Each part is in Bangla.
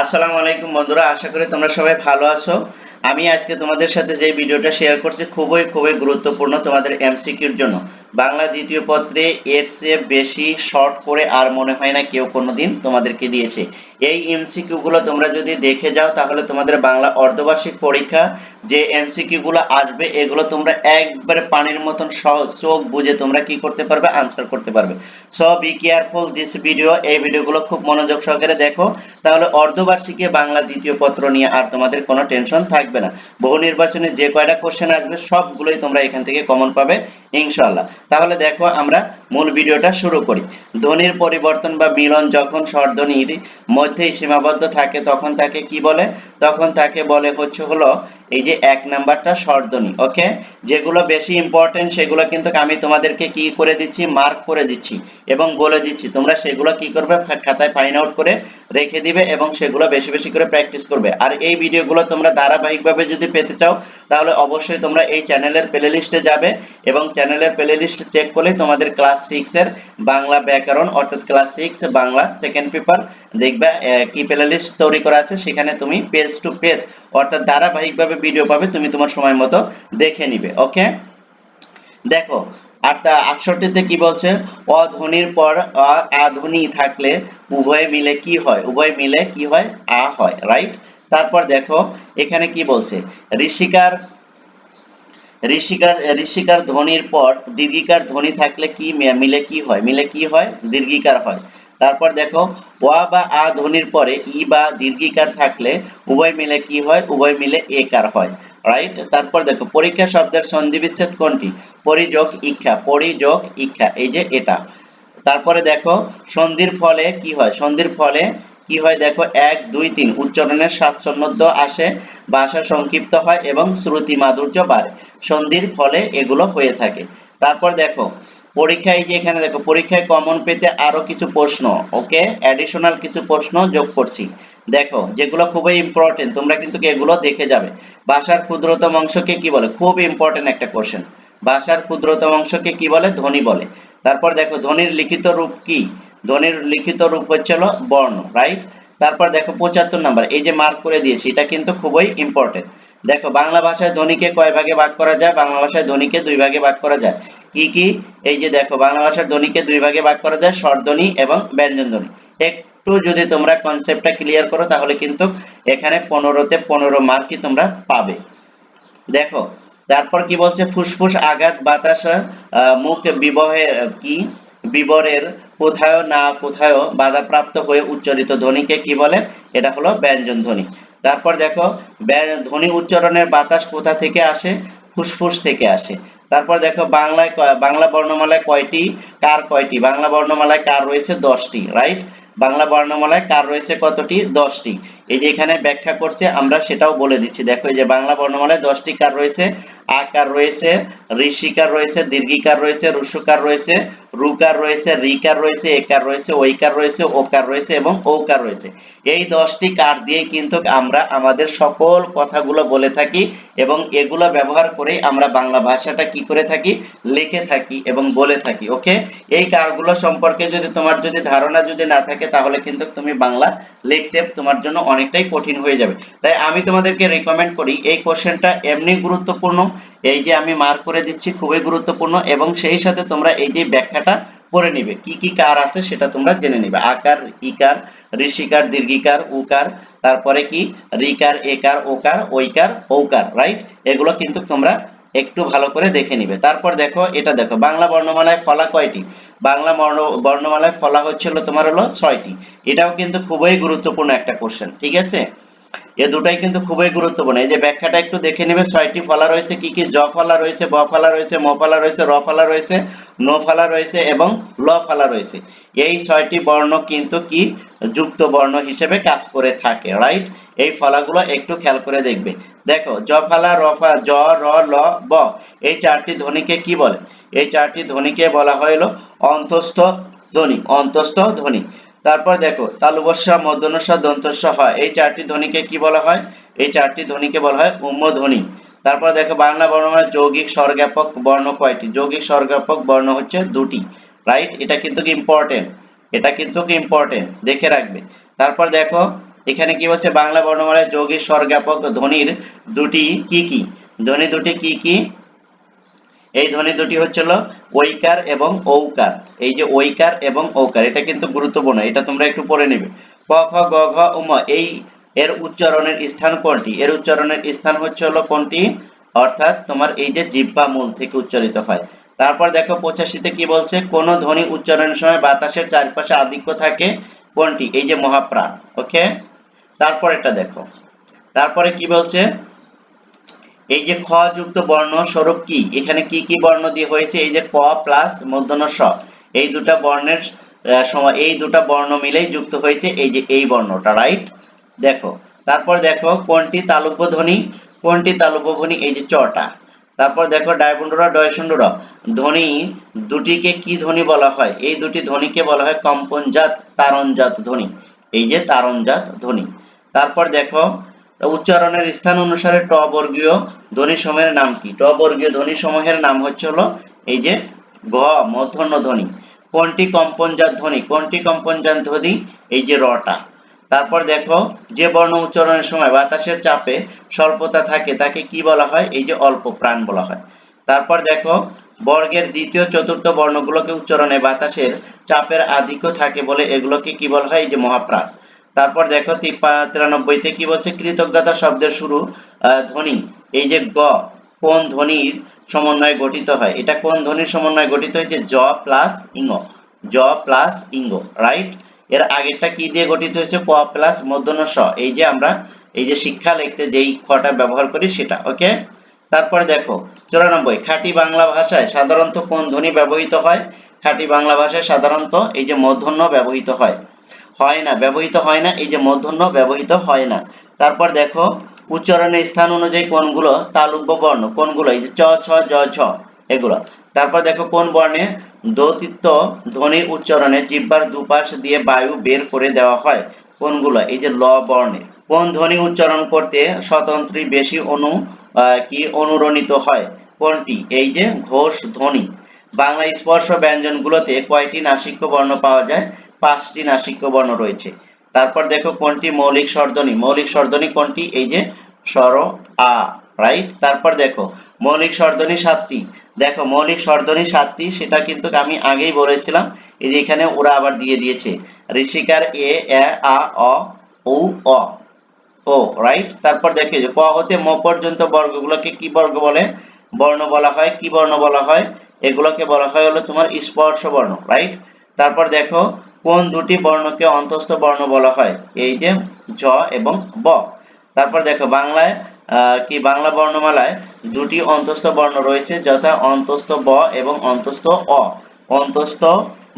আসসালামু আলাইকুম বন্ধুরা, আশা করি তোমরা সবাই ভালো আছো। আমি আজকে তোমাদের সাথে যে ভিডিওটা শেয়ার করছি, খুবই খুবই গুরুত্বপূর্ণ তোমাদের এমসিকিউর জন্য। বাংলা দ্বিতীয় পত্রে এর চেয়ে বেশি শর্ট করে আর মনে হয় না কেউ কোনোদিন তোমাদেরকে দিয়েছে। এই এমসিকিউগুলো তোমরা যদি দেখে যাও, তাহলে তোমাদের বাংলা অর্ধবার্ষিক পরীক্ষা, যে এমসিকিউগুলো আসবে, এগুলো তোমরা একবারে পানির মতন সহজ চোখ বুঝে তোমরা কি করতে পারবে আনসার করতে পারবে। So be careful this video এই ভিডিওগুলো খুব মনোযোগ সহকারে দেখো। তাহলে অর্ধবার্ষিকী বাংলা দ্বিতীয় পত্র নিয়ে আর তোমাদের কোনো টেনশন থাকবে না। বহু নির্বাচনে যে কয়টা কোশ্চেন আসবে, সবগুলোই তোমরা এখান থেকে কমন পাবে, ইনশাআল্লাহ। তাহলে দেখো আমরা মূল ভিডিওটা শুরু করি। ধ্বনির পরিবর্তন বা মিলন যখন স্বরধ্বনির মধ্যেই সীমাবদ্ধ থাকে, তখন তাকে কি বলে? তখন তাকে বলে হচ্ছে হলো এই যে এক নাম্বারটা স্বরধ্বনি ওকে যেগুলো বেশি ইম্পর্টেন্ট সেগুলো কিন্তু আমি তোমাদেরকে কি করে দিচ্ছি? মার্ক করে দিচ্ছি এবং বলে দিচ্ছি। তোমরা সেগুলো কি করবে? খাতায় ফাইন্ড আউট করে রেখে দিবে এবং সেগুলো বেশি বেশি করে প্র্যাকটিস করবে। আর এই ভিডিওগুলো তোমরা ধারাবাহিকভাবে যদি পেতে চাও, তাহলে অবশ্যই তোমরা এই চ্যানেলের প্লে লিস্টে যাবে এবং চ্যানেলের প্লে লিস্ট চেক করলে তোমাদের ক্লাস সিক্সের বাংলা ব্যাকরণ, অর্থাৎ class six Bangla second paper দেখবে কি প্লে লিস্ট তৈরি করা আছে, সেখানে তুমি পেজ টু পেজ অর্থাৎ ধারাবাহিকভাবে ভিডিও পাবে, তুমি তোমার সময় মতো দেখে নিবে ওকে দেখো, আর তা আটষট্টিতে কি বলছে? অধ্বনির পর আধ্বনি থাকলে উভয়ে মিলে কি হয়? উভয় মিলে কি হয়? আ হয় রাইট তারপর দেখো, এখানে কি বলছে? ঋষিকার ঋষিকার ঋষিকার ধ্বনির পর দীর্ঘিকার ধ্বনি থাকলে কি মিলে কি হয়? মিলে কি হয়? দীর্ঘিকার হয়। তারপর দেখো, ওয়া বা আ ধ্বনির পরে ই বা দীর্ঘিকার থাকলে উভয় মিলে কি হয়? উভয় মিলে একার হয় রাইট তারপর দেখো, পরীক্ষা শব্দের সন্ধি বিচ্ছেদ কোনটি? পরিযোগ ইচ্ছা পরিযোগ ইচ্ছা এই যে এটা। তারপরে দেখো, সন্ধির ফলে কি হয়? সন্ধির ফলে কি হয় দেখো? এক, দুই, তিন, উচ্চারণের স্বাচ্ছন্দ্য আসে, ভাষা সংক্ষিপ্ত হয় এবং শ্রুতি মাধুর্য বাড়ে। সন্ধির ফলে এগুলো হয়ে থাকে। তারপর দেখো পরীক্ষায় যে এখানে দেখো, পরীক্ষায় কমন পেতে আরও কিছু প্রশ্ন, ওকে? অ্যাডিশনাল কিছু প্রশ্ন যোগ করছি। দেখো, যেগুলো খুবই ইম্পর্টেন্ট তোমরা কিন্তু এগুলো দেখে যাবে। ভাষার ক্ষুদ্রতম অংশকে কি বলে? খুব ইম্পর্টেন্ট একটা কোশ্চেন ভাষার ক্ষুদ্রতম অংশকে কি বলে? ধ্বনি বলে। তারপর দেখো, ধ্বনির লিখিত রূপ কি? ধ্বনির লিখিত রূপ হচ্ছে হলো বর্ণ রাইট তারপর দেখো, পঁচাত্তর নাম্বার, এই যে মার্ক করে দিয়েছি, এটা কিন্তু খুবই ইম্পর্টেন্ট দেখো, বাংলা ভাষায় ধ্বনিকে কয় ভাগে ভাগ করা যায়? বাংলা ভাষায় ধ্বনিকে দুই ভাগে ভাগ করা যায়। কি কি? এই যে দেখো, বাংলা ভাষার ধ্বনিকে দুই ভাগে ভাগ করা যায় স্বরধ্বনি এবং ব্যঞ্জন ধ্বনি। একটু যদি তোমরা কনসেপ্টটা ক্লিয়ার করো, তাহলে কিন্তু এখানে পনেরোতে পনেরো মার্কই তোমরা পাবে। দেখো, তারপর কি বলছে? ফুসফুস, আঘাত, বাতাস মুখ, বিবহে কি? বিবরের কোথায় না কোথাও বাধাপ্রাপ্ত হয়ে উচ্চারিত ধ্বনিকে কি বলে? এটা হলো ব্যঞ্জন ধ্বনি। তারপর দেখো ধ্বনি উচ্চারণের বাতাস কোথা থেকে আসে? ফুসফুস থেকে আসে। তারপর দেখো বাংলায় বাংলা বর্ণমালায় কয়টি? কার কয়টি? বাংলা বর্ণমালায় কার রয়েছে দশটি রাইট বাংলা বর্ণমালায় কার রয়েছে কতটি? দশটি। এই যে এখানে ব্যাখ্যা করছে, আমরা সেটাও বলে দিচ্ছি। দেখো, এই যে বাংলা বর্ণমালায় দশটি কার রয়েছে? আকার রয়েছে? ঋষিকার রয়েছে? দীর্ঘিকার রয়েছে? রুসুকার রয়েছে? রুকার রয়েছে রিকার রয়েছে একার রয়েছে ঐকার রয়েছে ওকার রয়েছে এবং ওকার রয়েছে। এই দশটি কার দিয়ে কিন্তু আমরা আমাদের সকল কথাগুলো বলে থাকি এবং এগুলো ব্যবহার করে আমরা বাংলা ভাষাটা কি করে থাকি? লিখে থাকি এবং বলে থাকি, ওকে? এই কারগুলো সম্পর্কে যদি তোমার যদি ধারণা যদি না থাকে, তাহলে কিন্তু তুমি বাংলা লিখতে তোমার জন্য অনেকটাই কঠিন হয়ে যাবে। তাই আমি তোমাদেরকে রেকমেন্ড করি, এই কোশ্চেনটা এমনি গুরুত্বপূর্ণ। এই যে আমি মার্ক করে দিচ্ছি খুবই গুরুত্বপূর্ণ এবং সেই সাথে তোমরা এই যে ব্যাখ্যাটা করে নিবে। কি কি কার আছে সেটা তোমরা জেনে নিবে। আকার, ইকার, ঋষিকার, দীর্ঘিকার, উকার, তারপরে কি? রিকার একার, ওকার, ঐকার, ঔকার রাইট এগুলো কিন্তু তোমরা একটু ভালো করে দেখে নিবে। তারপর দেখো, এটা দেখো, বাংলা বর্ণমালায় ফলা কয়টি? বাংলা বর্ণ বর্ণমালায় ফলা হচ্ছিল তোমার হলো ছয়টি। এটাও কিন্তু খুবই গুরুত্বপূর্ণ একটা কোশ্চেন ঠিক আছে? এ দুটাই কিন্তু খুবই গুরুত্বপূর্ণ। এই যে ব্যাখ্যাটা একটু দেখে নেবে, ছয়টি ফলা রয়েছে, কি কি জ ফলা রয়েছে, ব ফলা রয়েছে, ম ফলা রয়েছে, র ফলা রয়েছে, ন ফলা রয়েছে এবং ল ফলা রয়েছে। এই ছয়টি বর্ণ কিন্তু কি? যুক্ত বর্ণ হিসেবে কাজ করে থাকে রাইট এই ফলাগুলো একটু খেয়াল করে দেখবে। দেখো, জ ফালা, র ফা, জ, র, ল, ব, এই চারটি ধ্বনিকে কি বলে? এই চারটি ধ্বনিকে বলা হলো অন্তস্থ ধ্বনি অন্তস্থ ধ্বনি। তারপর দেখো তালুবস্যা মধ্যনস্যা দন্তস্য হয়। এই চারটি ধ্বনিকে কি বলা হয়? এই চারটি ধ্বনিকে বলা হয় উম্ম ধ্বনি তারপর দেখো, বাংলা বর্ণমালায় যৌগিক স্বরজ্ঞাপক বর্ণ কয়টি? যৌগিক স্বরজ্ঞাপক বর্ণ হচ্ছে দুটি রাইট এটা কিন্তু ইম্পর্টেন্ট এটা কিন্তু ইম্পর্টেন্ট দেখে রাখবে। তারপর দেখো, এখানে কি বলছে? বাংলা বর্ণমালায় যৌগিক স্বরজ্ঞাপক ধ্বনির দুটি কি কি? ধ্বনি দুটি কি কি? এই ধ্বনি দুটি হচ্ছিল ঐকার এবং ঔকার। এই যে ঐকার এবং ঔকার, এটা কিন্তু গুরুত্বপূর্ণ, এটা তোমরা একটু পড়ে নেবে। ক, খ, গ, ঘ উম এই এর উচ্চারণের স্থান কোনটি? এর উচ্চারণের স্থান হচ্ছে হলো কোনটি? অর্থাৎ তোমার এই যে জিহ্বা মূল থেকে উচ্চারিত হয়। তারপর দেখো পঁচাশিতে কি বলছে? কোন ধ্বনি উচ্চারণের সময় বাতাসের চারপাশে আধিক্য থাকে কোনটি? এই যে মহাপ্রাণ, ওকে? তারপর এটা দেখো। তারপরে কি বলছে? এই যে খ যুক্ত বর্ণ স্বরূপ কি? এখানে কি কি বর্ণ দিয়ে হয়েছে? এই যে ক প্লাস মধ্যন স। এই দুটা বর্ণের সময় এই দুটা বর্ণ মিলেই যুক্ত হয়েছে এই যে এই বর্ণটা রাইট দেখো, তারপর দেখো কোনটি তালব্য ধ্বনি কোনটি তালব্য ধ্বনি এই যে চটা। তারপর দেখো ডায়বন্ডুরা ডয়সন্ডুরা ধ্বনি দুটিকে কি ধ্বনি বলা হয়? এই দুটি ধ্বনিকে বলা হয় কম্পনজাত তারণজাত ধ্বনি। এই যে তারণজাত ধ্বনি। তারপর দেখো উচ্চারণের স্থান অনুসারে ট বর্গীয় ধ্বনি সমূহের নাম কি? ট বর্গীয় ধ্বনি সমূহের নাম হচ্ছে হলো এই যে গ মূর্ধন্য ধ্বনি। কোনটি কম্পনজাত ধ্বনি? কোনটি কম্পনজাত ধ্বনি? এই যে রটা। তারপর দেখো, যে বর্ণ উচ্চারণের সময় বাতাসের চাপে স্বল্পতা থাকে, তাকে কি বলা হয়? এই যে অল্প প্রাণ বলা হয়। তারপর দেখো, বর্গের দ্বিতীয় চতুর্থ বর্ণগুলোকে উচ্চারণে বাতাসের চাপের আধিক্য থাকে বলে এগুলোকে কি বলা হয়? এই যে মহাপ্রাণ। তারপর দেখো তিরানব্বইতে কি বলছে? কৃতজ্ঞতা শব্দের শুরু ধ্বনি। এই যে গ, কোন ধ্বনির সমন্বয়ে গঠিত হয়? এটা কোন ধ্বনির সমন্বয়ে গঠিত হয়েছে? জ প্লাস ইঙ্গ। জ প্লাস ইঙ্গ রাইট এর আগেরটা কি দিয়ে গঠিত হয়েছে? ক প্লাস মূর্ধন্য স। এই যে আমরা, এই যে শিক্ষা লিখতে যেই খটা ব্যবহার করি সেটা ওকে তারপরে দেখো, চুরানব্বই, খাঁটি বাংলা ভাষায় সাধারণত কোন ধ্বনি ব্যবহৃত হয়? খাঁটি বাংলা ভাষায় সাধারণত এই যে মূর্ধন্য ব্যবহৃত হয়। হয় না, ব্যবহৃত হয় না, এই যে মূর্ধন্য ব্যবহৃত হয় না। তারপর দেখো উচ্চারণের স্থান অনুযায়ী কোনগুলো? তালব্য বর্ণ, কোনগুলো? এই যে চ, ছ, জ ছ এগুলো। তারপর দেখো কোন বর্ণে? দোতিত্ব ধ্বনির উচ্চারণে জিহ্বার দুপাশ দিয়ে বায়ু বের করে দেওয়া হয়। কোনগুলো? এই যে ল বর্ণে। কোন ধ্বনি উচ্চারণ করতে স্বতন্ত্রী বেশি অনু কি অনুরণিত হয়? কোনটি? এই যে ঘোষ ধ্বনি। বাংলা স্পর্শ ব্যঞ্জনগুলোতে কয়টি নাসিক্য বর্ণ পাওয়া যায়? পাঁচটি নাসিক্য বর্ণ রয়েছে। তারপর দেখো কোনটি মৌলিক স্বরধ্বনি মৌলিক স্বরধ্বনি কোনটি? এই যে স্বর, আ রাইট তারপর দেখো, মৌলিক স্বরধ্বনি সাতটি। দেখো, মৌলিক স্বরধ্বনি সাতটি, সেটা কিন্তু আমি আগেই বলেছিলাম। এই যে এখানে ওরা আবার দিয়ে দিয়েছে। ঋষিকার এ এ, আ, অ ও অ, ও রাইট তারপর দেখে যে ক হতে ম পর্যন্ত বর্গগুলোকে কি বর্গ বলে? বর্ণ বলা হয়, কি বর্ণ বলা হয়? এগুলোকে বলা হয় হলো তোমার স্পর্শ বর্ণ রাইট তারপর দেখো কোন দুটি বর্ণকে অন্তস্থ বর্ণ বলা হয়? এই যে জ এবং ব। তারপর দেখো, বাংলায় কি বাংলা বর্ণমালায় দুটি অন্তস্থ বর্ণ রয়েছে, যথা অন্তস্থ ব এবং অন্তস্থ অ। অন্তস্থ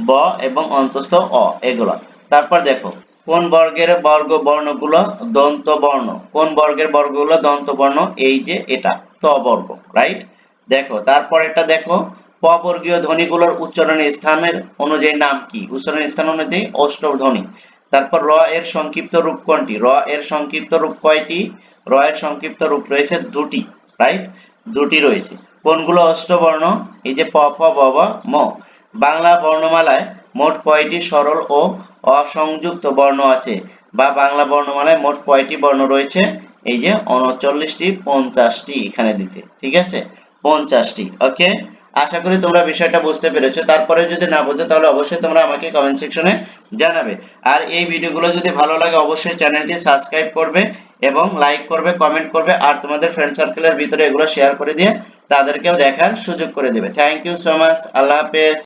ব এবং অন্তস্থ অ, এগুলো। তারপর দেখো, কোন বর্গের বর্গ বর্ণগুলো দন্ত বর্ণ? কোন বর্গের বর্গগুলো দন্ত বর্ণ? এই যে এটা, ত বর্গ রাইট দেখো তারপর এটা দেখো প বর্গীয় ধ্বনিগুলোর উচ্চারণের স্থানের অনুযায়ী নাম কি? উচ্চারণের স্থান অনুযায়ী অষ্টম ধ্বনি। তারপর র এর সংক্ষিপ্ত রূপ কোনটি? র এর সংক্ষিপ্ত রূপ কয়টি? র এর সংক্ষিপ্ত রূপ রয়েছে দুটি রাইট দুটি রয়েছে। কোনগুলো অষ্টবর্ণ? এই যে প, ফ, ব ব, ম। বাংলা বর্ণমালায় মোট কয়টি সরল ও অসংযুক্ত বর্ণ আছে? বা বাংলা বর্ণমালায় মোট কয়টি বর্ণ রয়েছে? এই যে উনচল্লিশটি, পঞ্চাশটি এখানে দিছে, ঠিক আছে? পঞ্চাশটি ওকে আশা করি তোমরা বিষয়টা বুঝতে পেরেছ। তারপরে যদি না বোঝো, তাহলে অবশ্যই তোমরা আমাকে কমেন্ট সেকশনে জানাবে। আর এই ভিডিওগুলো যদি ভালো লাগে, অবশ্যই চ্যানেলটি সাবস্ক্রাইব করবে এবং লাইক করবে কমেন্ট করবে, আর তোমাদের ফ্রেন্ড সার্কেলের ভিতরে এগুলো শেয়ার করে দিয়ে তাদেরকেও দেখার সুযোগ করে দেবে। থ্যাংক ইউ সো মাচ আল্লাহ হাফেজ।